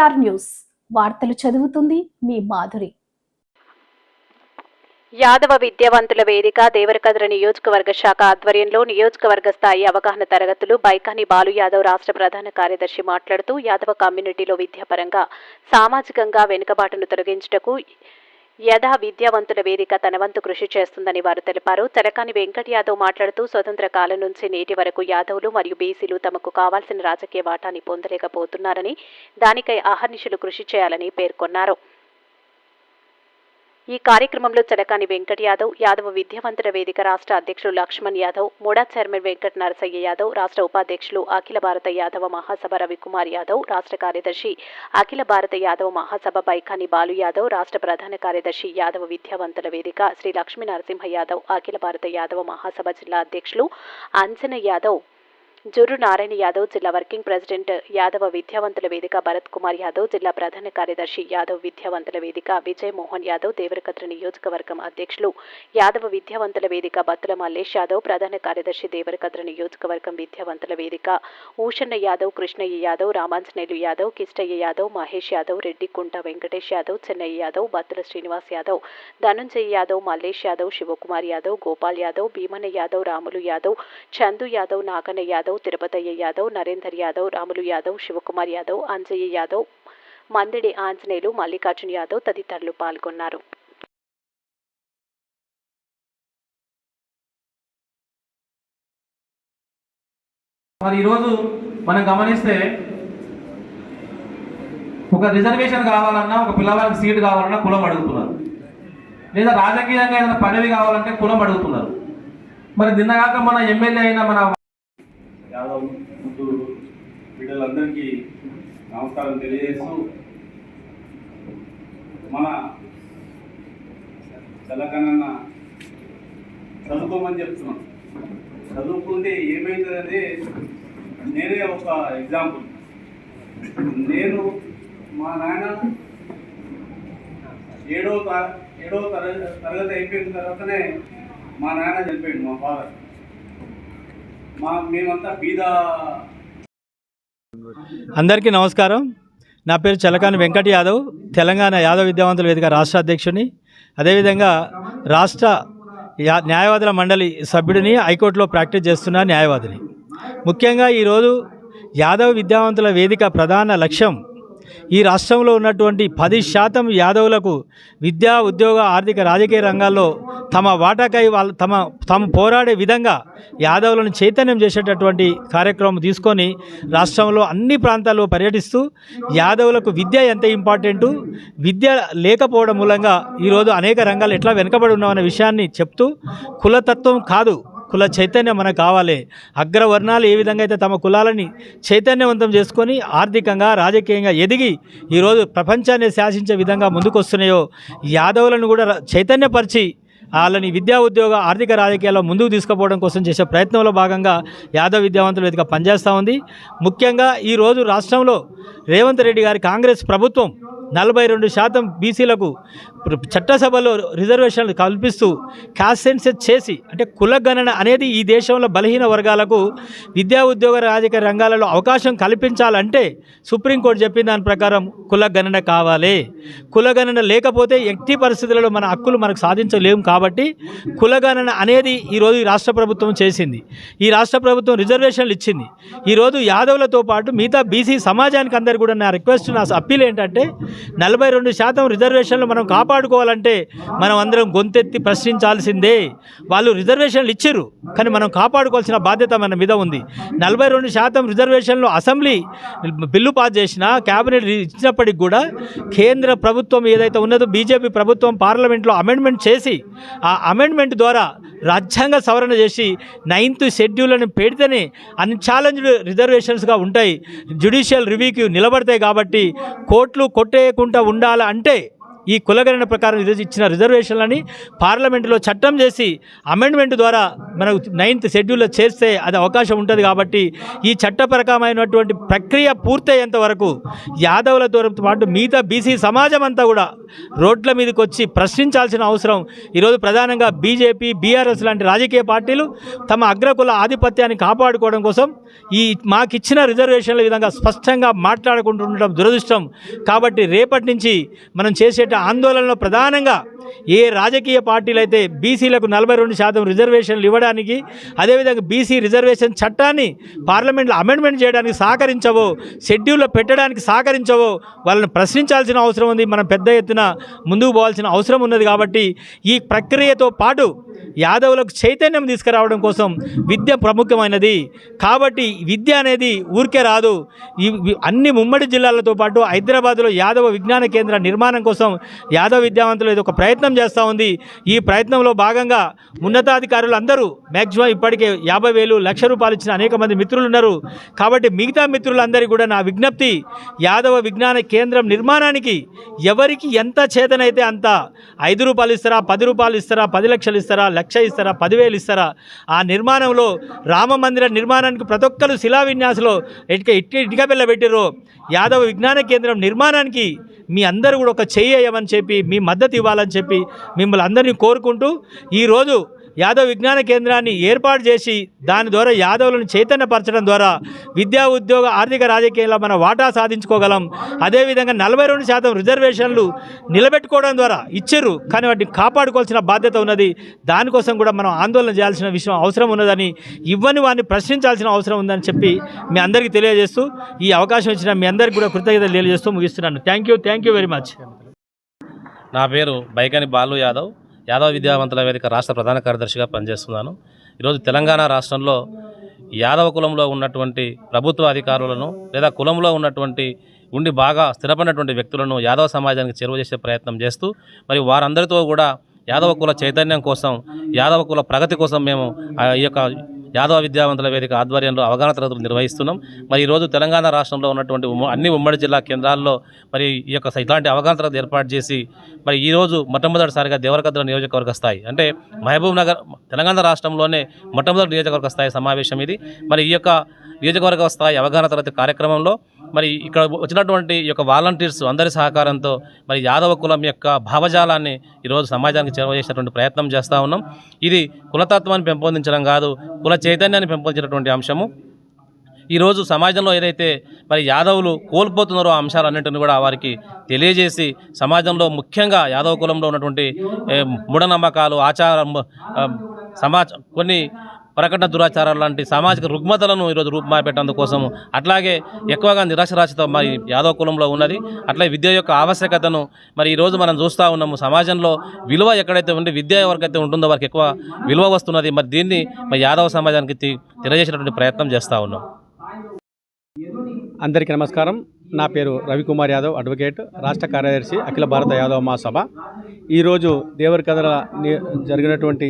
Welcome news వార్తలు చదువుతుంది మీ మాధురి. యాదవ విద్యావంతుల వేదిక దేవరకద్ర నియోజకవర్గ శాఖ ఆధ్వర్యంలో నియోజకవర్గ స్థాయి అవగాహన తరగతులు బైకాని బాలు యాదవ్ రాష్ట్ర ప్రధాన కార్యదర్శి మాట్లాడుతూ యాదవ కమ్యూనిటీలో విద్యాపరంగా సామాజికంగా వెనుకబాటును తొలగించుటకు యథా విద్యావంతుల వేదిక తన వంతు కృషి చేస్తుందని వారు తెలిపారు. తెలకాని వెంకట్ యాదవ్ మాట్లాడుతూ స్వతంత్ర కాలం నుంచి నేటి వరకు యాదవులు మరియు బీసీలు తమకు కావాల్సిన రాజకీయ వాటాని పొందలేకపోతున్నారని దానికై అహర్నిశలు కృషి చేయాలని పేర్కొన్నారు. ఈ కార్యక్రమంలో చలకాని వెంకట్ యాదవ్ యాదవ విద్యావంతుల వేదిక రాష్ట్ర అధ్యక్షులు లక్ష్మణ్ యాదవ్ మూడా చైర్మన్ వెంకట్ నరసయ్య యాదవ్ రాష్ట్ర ఉపాధ్యక్షులు అఖిల భారత యాదవ మహాసభ రవికుమార్ యాదవ్ రాష్ట్ర కార్యదర్శి అఖిల భారత యాదవ మహాసభ పైఖాని బాలు యాదవ్ రాష్ట్ర ప్రధాన కార్యదర్శి యాదవ విద్యావంతుల వేదిక శ్రీ లక్ష్మీ నరసింహ యాదవ్ అఖిల భారత యాదవ మహాసభ జిల్లా అధ్యక్షులు అంజన యాదవ్ జురు నారాయణ యాదవ్ జిల్లా వర్కింగ్ ప్రెసిడెంట్ యాదవ విద్యావంతుల వేదిక భరత్ కుమార్ యాదవ్ జిల్లా ప్రధాన కార్యదర్శి యాదవ్ విద్యావంతుల వేదిక విజయ్ మోహన్ యాదవ్ దేవరకద్ర నియోజకవర్గం అధ్యక్షులు యాదవ విద్యావంతుల వేదిక బత్తుల మల్లేష్ యాదవ్ ప్రధాన కార్యదర్శి దేవరకద్ర నియోజకవర్గం విద్యావంతుల వేదిక ఊషన్న యాదవ్ కృష్ణయ్య యాదవ్ రామాంజనేయులు యాదవ్ కిష్టయ్య యాదవ్ మహేష్ యాదవ్ రెడ్డికుంట వెంకటేష్ యాదవ్ చెన్నయ్య యాదవ్ బత్తుల శ్రీనివాస్ యాదవ్ ధనుంజయ్ యాదవ్ మల్లేష్ యాదవ్ శివకుమార్ యాదవ్ గోపాల్ యాదవ్ భీమన్న యాదవ్ రాములు యాదవ్ చందు యాదవ్ నాగన్న యాదవ్ తిరుపతయ్య యాదవ్ నరేందర్ యాదవ్ రాములు యాదవ్ శివకుమార్ యాదవ్ అంజయ్య యాదవ్ మందిడి ఆంజనేయులు మల్లికార్జున యాదవ్ తదితరులు పాల్గొన్నారు. మరి ఈరోజు మనం గమనిస్తే ఒక రిజర్వేషన్ కావాలన్నా ఒక పిల్లవాడికి సీట్ కావాలన్నా కులం అడుగుతున్నారు. లేదా రాజకీయంగా ఏదైనా పదవి కావాలంటే కులం అడుగుతున్నారు. మరి నిన్నగాక మన ఎమ్మెల్యే అయిన మన యాదవ్ ముద్దూరు బిడ్డలందరికీ నమస్కారం తెలియజేస్తూ మన తెలంగాణ చదువుకోమని చెప్తున్నాం. చదువుకుంటే ఏమైతుందంటే నేనే ఒక ఎగ్జాంపుల్ నేను మా నాయన ఏడో త ఏడో తరగతి తరగతి అయిపోయిన తర్వాతనే మా నాయన చనిపోయాడు మా ఫాదర్ మా మేమంతా బీద. అందరికీ నమస్కారం. నా పేరు చలకాని వెంకట్ యాదవ్ తెలంగాణ యాదవ్ విద్యావంతుల వేదిక రాష్ట్ర అధ్యక్షుని అదేవిధంగా రాష్ట్ర యా న్యాయవాదుల మండలి సభ్యుడిని హైకోర్టులో ప్రాక్టీస్ చేస్తున్న న్యాయవాదిని. ముఖ్యంగా ఈరోజు యాదవ్ విద్యావంతుల వేదిక ప్రధాన లక్ష్యం ఈ రాష్ట్రంలో ఉన్నటువంటి పది శాతం యాదవులకు విద్యా ఉద్యోగ ఆర్థిక రాజకీయ రంగాల్లో తమ వాటాకై వాళ్ళ తమ తాము పోరాడే విధంగా యాదవులను చైతన్యం చేసేటటువంటి కార్యక్రమం తీసుకొని రాష్ట్రంలో అన్ని ప్రాంతాల్లో పర్యటిస్తూ యాదవులకు విద్య ఎంత ఇంపార్టెంటు? విద్య లేకపోవడం మూలంగా ఈరోజు అనేక రంగాలు ఎట్లా వెనుకబడి ఉన్నామనే విషయాన్ని చెప్తూ కులతత్వం కాదు కుల చైతన్యం మనకు కావాలి. అగ్రవర్ణాలు ఏ విధంగా అయితే తమ కులాలని చైతన్యవంతం చేసుకొని ఆర్థికంగా రాజకీయంగా ఎదిగి ఈరోజు ప్రపంచాన్ని శాసించే విధంగా ముందుకొస్తున్నాయో యాదవులను కూడా చైతన్యపరిచి వాళ్ళని విద్యా ఉద్యోగ ఆర్థిక రాజకీయాల్లో ముందుకు తీసుకుపోవడం కోసం చేసే ప్రయత్నంలో భాగంగా యాదవ్ విద్యావంతుల వేదిక పనిచేస్తూ ఉంది. ముఖ్యంగా ఈరోజు రాష్ట్రంలో రేవంత్ రెడ్డి గారి కాంగ్రెస్ ప్రభుత్వం నలభై రెండు శాతం బీసీలకు చట్టసభలో రిజర్వేషన్లు కల్పిస్తూ క్యాస్ట్ సెన్సెస్ చేసి అంటే కుల గణన అనేది ఈ దేశంలో బలహీన వర్గాలకు విద్యా ఉద్యోగ రాజకీయ రంగాలలో అవకాశం కల్పించాలంటే సుప్రీంకోర్టు చెప్పిన దాని ప్రకారం కుల గణన కావాలి. కుల గణన లేకపోతే ఎట్టి పరిస్థితులలో మన హక్కులు మనకు సాధించలేము కాబట్టి కుల గణన అనేది ఈరోజు ఈ రాష్ట్ర ప్రభుత్వం చేసింది. ఈ రాష్ట్ర ప్రభుత్వం రిజర్వేషన్లు ఇచ్చింది. ఈరోజు యాదవులతో పాటు మిగతా బీసీ సమాజానికి అందరికీ కూడా నా రిక్వెస్ట్ నా అప్పీల్ ఏంటంటే నలభై రెండు శాతం రిజర్వేషన్లు మనం కాపాడుకోవాలంటే మనం అందరం గొంతెత్తి ప్రశ్నించాల్సిందే. వాళ్ళు రిజర్వేషన్లు ఇచ్చారు కానీ మనం కాపాడుకోవాల్సిన బాధ్యత మన మీద ఉంది. నలభై రెండు శాతం రిజర్వేషన్లు అసెంబ్లీ బిల్లు పాస్ చేసిన క్యాబినెట్ ఇచ్చినప్పటికి కూడా కేంద్ర ప్రభుత్వం ఏదైతే ఉన్నదో బీజేపీ ప్రభుత్వం పార్లమెంట్లో అమెండ్మెంట్ చేసి ఆ అమెండ్మెంట్ ద్వారా రాజ్యాంగ సవరణ చేసి నైన్త్ షెడ్యూల్ని పెడితేనే అన్ఛాలెంజ్డ్ రిజర్వేషన్స్గా ఉంటాయి. జ్యుడిషియల్ రివ్యూకి నిలబడతాయి కాబట్టి కోర్టులు కొట్టేయకుండా ఉండాలంటే ఈ కులగణన ప్రకారం ఈరోజు ఇచ్చిన రిజర్వేషన్లని పార్లమెంటులో చట్టం చేసి అమెండ్మెంట్ ద్వారా మనకు నైన్త్ షెడ్యూల్లో చేస్తే అది అవకాశం ఉంటుంది కాబట్టి ఈ చట్టపరకమైనటువంటి ప్రక్రియ పూర్తయ్యేంత వరకు యాదవులతో పాటు మిగతా బీసీ సమాజం అంతా కూడా రోడ్ల మీదకి వచ్చి ప్రశ్నించాల్సిన అవసరం. ఈరోజు ప్రధానంగా బీజేపీ బీఆర్ఎస్ లాంటి రాజకీయ పార్టీలు తమ అగ్రకుల ఆధిపత్యాన్ని కాపాడుకోవడం కోసం ఈ మాకిచ్చిన రిజర్వేషన్ల విధంగా స్పష్టంగా మాట్లాడుకుంటుండడం దురదృష్టం. కాబట్టి రేపటి నుంచి మనం చేసే ఆందోళనలో ప్రధానంగా ఏ రాజకీయ పార్టీలు అయితే బీసీలకు నలభై రెండు శాతం రిజర్వేషన్లు ఇవ్వడానికి అదేవిధంగా బీసీ రిజర్వేషన్ చట్టాన్ని పార్లమెంట్లో అమెండ్మెంట్ చేయడానికి సహకరించవో షెడ్యూల్లో పెట్టడానికి సహకరించవో వాళ్ళని ప్రశ్నించాల్సిన అవసరం ఉంది. మనం పెద్ద ఎత్తున ముందుకు పోవాల్సిన అవసరం ఉన్నది కాబట్టి ఈ ప్రక్రియతో పాటు యాదవులకు చైతన్యం తీసుకురావడం కోసం విద్య ప్రముఖమైనది. కాబట్టి విద్య అనేది ఊరికే రాదు. ఈ అన్ని ఉమ్మడి జిల్లాలతో పాటు హైదరాబాద్లో యాదవ విజ్ఞాన కేంద్ర నిర్మాణం కోసం యాదవ విద్యావంతులు ఇది ఒక ప్రయత్నం చేస్తూ ఉంది. ఈ ప్రయత్నంలో భాగంగా ఉన్నతాధికారులు అందరూ మ్యాక్సిమం ఇప్పటికే యాభై వేలు లక్ష రూపాయలు ఇచ్చిన అనేక మంది మిత్రులు ఉన్నారు. కాబట్టి మిగతా మిత్రులందరికీ కూడా నా విజ్ఞప్తి యాదవ విజ్ఞాన కేంద్రం నిర్మాణానికి ఎవరికి ఎంత చేతనైతే అంత ఐదు రూపాయలు ఇస్తారా పది రూపాయలు ఇస్తారా పది లక్షలు ఇస్తారా లక్ష ఇస్తారా పదివేలు ఇస్తారా? ఆ నిర్మాణంలో రామ మందిర నిర్మాణానికి ప్రతి ఒక్కరు శిలా విన్యాసంలో ఇటుక ఇటుక ఇటుక బిల్ల పెట్టిర్రు. యాదవ విజ్ఞాన కేంద్రం నిర్మాణానికి మీ అందరూ కూడా ఒక చెయ్యమని చెప్పి మీ మద్దతు ఇవ్వాలని చెప్పి మిమ్మల్ని అందరినీ కోరుకుంటూ ఈరోజు యాదవ్ విజ్ఞాన కేంద్రాన్ని ఏర్పాటు చేసి దాని ద్వారా యాదవులను చైతన్యపరచడం ద్వారా విద్యా ఉద్యోగ ఆర్థిక రాజకీయాల్లో మన వాటా సాధించుకోగలం. అదేవిధంగా నలభై రెండు శాతం రిజర్వేషన్లు నిలబెట్టుకోవడం ద్వారా ఇచ్చారు. కానీ వాటిని కాపాడుకోవాల్సిన బాధ్యత ఉన్నది. దానికోసం కూడా మనం ఆందోళన చేయాల్సిన విషయం అవసరం ఉన్నదని ఇవ్వని వారిని ప్రశ్నించాల్సిన అవసరం ఉందని చెప్పి మీ అందరికీ తెలియజేస్తూ ఈ అవకాశం ఇచ్చిన మీ అందరికీ కూడా కృతజ్ఞతలు తెలియజేస్తూ ముగిస్తున్నాను. Thank you thank you very much నా పేరు బైకని బాలు యాదవ్. యాదవ విద్యావంతుల వేదిక రాష్ట్ర ప్రధాన కార్యదర్శిగా పనిచేస్తున్నాను. ఈరోజు తెలంగాణ రాష్ట్రంలో యాదవ కులంలో ఉన్నటువంటి ప్రభుత్వ అధికారులను లేదా కులంలో ఉన్నటువంటి ఉండి బాగా స్థిరపడినటువంటి వ్యక్తులను యాదవ సమాజానికి చేరువ చేసే ప్రయత్నం చేస్తూ మరి వారందరితో కూడా యాదవ కుల చైతన్యం కోసం యాదవ కుల ప్రగతి కోసం మేము ఆ యొక్క యాదవ విద్యావంతుల వేదిక ఆధ్వర్యంలో అవగాహన తరగతులు నిర్వహిస్తున్నాం. మరి ఈరోజు తెలంగాణ రాష్ట్రంలో ఉన్నటువంటి ఉమ్మ- అన్ని ఉమ్మడి జిల్లా కేంద్రాల్లో మరి ఈ యొక్క ఇలాంటి అవగాహన తరగతి ఏర్పాటు చేసి మరి ఈరోజు మొట్టమొదటిసారిగా దేవరకద్ర నియోజకవర్గ స్థాయి అంటే మహబూబ్ నగర్ తెలంగాణ రాష్ట్రంలోనే మొట్టమొదటి నియోజకవర్గ స్థాయి సమావేశం ఇది. మరి ఈ యొక్క నియోజకవర్గ స్థాయి అవగాహన తరగతి కార్యక్రమంలో మరి ఇక్కడ వచ్చినటువంటి ఈ యొక్క వాలంటీర్స్ అందరి సహకారంతో మరి యాదవ కులం యొక్క భావజాలాన్ని ఈరోజు సమాజానికి చేరవేసేటువంటి ప్రయత్నం చేస్తూ ఉన్నాం. ఇది కులతత్వాన్ని పెంపొందించడం కాదు కుల చైతన్యాన్ని పెంపొందించినటువంటి అంశము. ఈరోజు సమాజంలో ఏదైతే మరి యాదవులు కోల్పోతున్నారో ఆ అంశాలన్నింటిని కూడా వారికి తెలియజేసి సమాజంలో ముఖ్యంగా యాదవ కులంలో ఉన్నటువంటి మూఢనమ్మకాలు ఆచారం సమాజ కొన్ని ప్రకటన దురాచారాలు లాంటి సామాజిక రుగ్మతలను ఈరోజు రూపుమాపెట్టేందుకు అట్లాగే ఎక్కువగా నిరాశరాశితో మరి యాదవ కులంలో ఉన్నది. అట్లా విద్య యొక్క ఆవశ్యకతను మరి ఈరోజు మనం చూస్తూ ఉన్నాము. సమాజంలో విలువ ఎక్కడైతే ఉండి విద్య ఎవరికైతే ఉంటుందో వారికి ఎక్కువ విలువ వస్తున్నది. మరి దీన్ని మరి యాదవ సమాజానికి తెలియజేసినటువంటి తెలియజేసేటువంటి ప్రయత్నం చేస్తూ ఉన్నాం. అందరికీ నమస్కారం. నా పేరు రవికుమార్ యాదవ్ అడ్వకేట్ రాష్ట్ర కార్యదర్శి అఖిల భారత యాదవ మహాసభ. ఈరోజు దేవరి కథల జరిగినటువంటి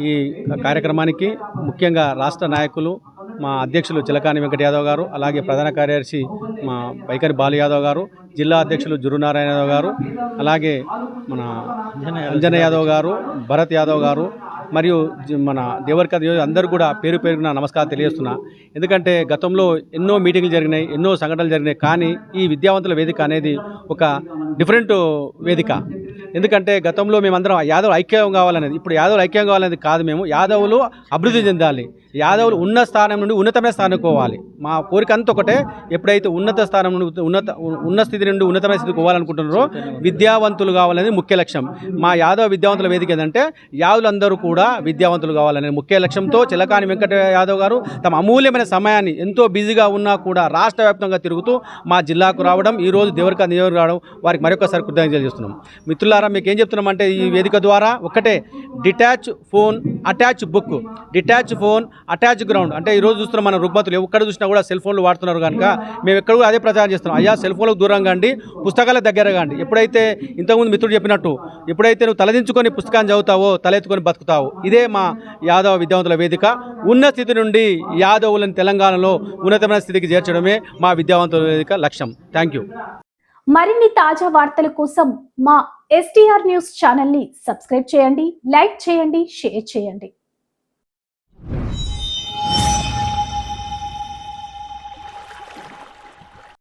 ఈ కార్యక్రమానికి ముఖ్యంగా రాష్ట్ర నాయకులు మా అధ్యక్షులు చిలకాని వెంకట యాదవ్ గారు అలాగే ప్రధాన కార్యదర్శి మా పైకరి బాలు యాదవ్ గారు జిల్లా అధ్యక్షులు జురునారాయణ యాదవ్ గారు అలాగే మన అంజన యాదవ్ గారు భరత్ యాదవ్ గారు మరియు జి- మన దేవరకథ అందరూ కూడా పేరు పేరున నమస్కారం తెలియజేస్తున్నా. ఎందుకంటే గతంలో ఎన్నో మీటింగ్లు జరిగినాయి ఎన్నో సంఘటనలు జరిగినాయి కానీ ఈ విద్యావంతుల వేదిక అనేది ఒక డిఫరెంట్ వేదిక. ఎందుకంటే గతంలో మేమందరం యాదవులు ఐక్యం కావాలనేది ఇప్పుడు యాదవులు ఐక్యం కావాలనేది కాదు మేము. యాదవులు అభివృద్ధి చెందాలి. యాదవులు ఉన్న స్థానం నుండి ఉన్నతమైన స్థానం పోవాలి. మా కోరిక అంతా ఒకటే ఎప్పుడైతే ఉన్నత స్థానం నుండి ఉన్నత ఉన్న స్థితి నుండి ఉన్నతమైన స్థితికి పోవాలనుకుంటున్నారో విద్యావంతులు కావాలనేది ముఖ్య లక్ష్యం. మా యాదవ విద్యావంతుల వేదిక ఏంటంటే యాదవులందరూ కూడా విద్యావంతులు కావాలనే ముఖ్య లక్ష్యంతో చిలకాని వెంకట యాదవ్ గారు తమ అమూల్యమైన సమయాన్ని ఎంతో బిజీగా ఉన్నా కూడా రాష్ట్ర వ్యాప్తంగా తిరుగుతూ మా జిల్లాకు రావడం ఈరోజు దేవరికా నియోజకవర్గం రావడం వారికి మరొకసారి కృతజ్ఞతలు మిత్రుల ద్వారా మీకు ఏం చెప్తున్నామంటే ఈ వేదిక ద్వారా ఒకటే detach phone attach book. Detach phone attach ground. అంటే ఈ రోజు చూస్తున్నాం మన రుగ్మతులు. ఎక్కడ చూసినా కూడా సెల్ ఫోన్లు వాడుతున్నారు కనుక మేము ఎక్కడ కూడా అదే ప్రచారం చేస్తున్నాం. అయ్యా సెల్ ఫోన్లకు దూరంగా అండి పుస్తకాల దగ్గరగా అండి ఎప్పుడైతే ఇంతకుముందు మిత్రుడు చెప్పినట్టు ఎప్పుడైతే నువ్వు తలదించుకొని పుస్తకాన్ని చదువుతావో తలెత్తుకొని బతుకుతావు. ఇదే మా యాదవ విద్యావంతుల వేదిక. ఉన్న స్థితి నుండి యాదవులను తెలంగాణలో ఉన్నతమైన స్థితికి చేర్చడమే మా విద్యావంతుల వేదిక లక్ష్యం. Thank you. మరిన్ని తాజా వార్తల కోసం మా ఎస్టీఆర్ న్యూస్ ఛానల్ని సబ్స్క్రైబ్ చేయండి లైక్ చేయండి షేర్ చేయండి.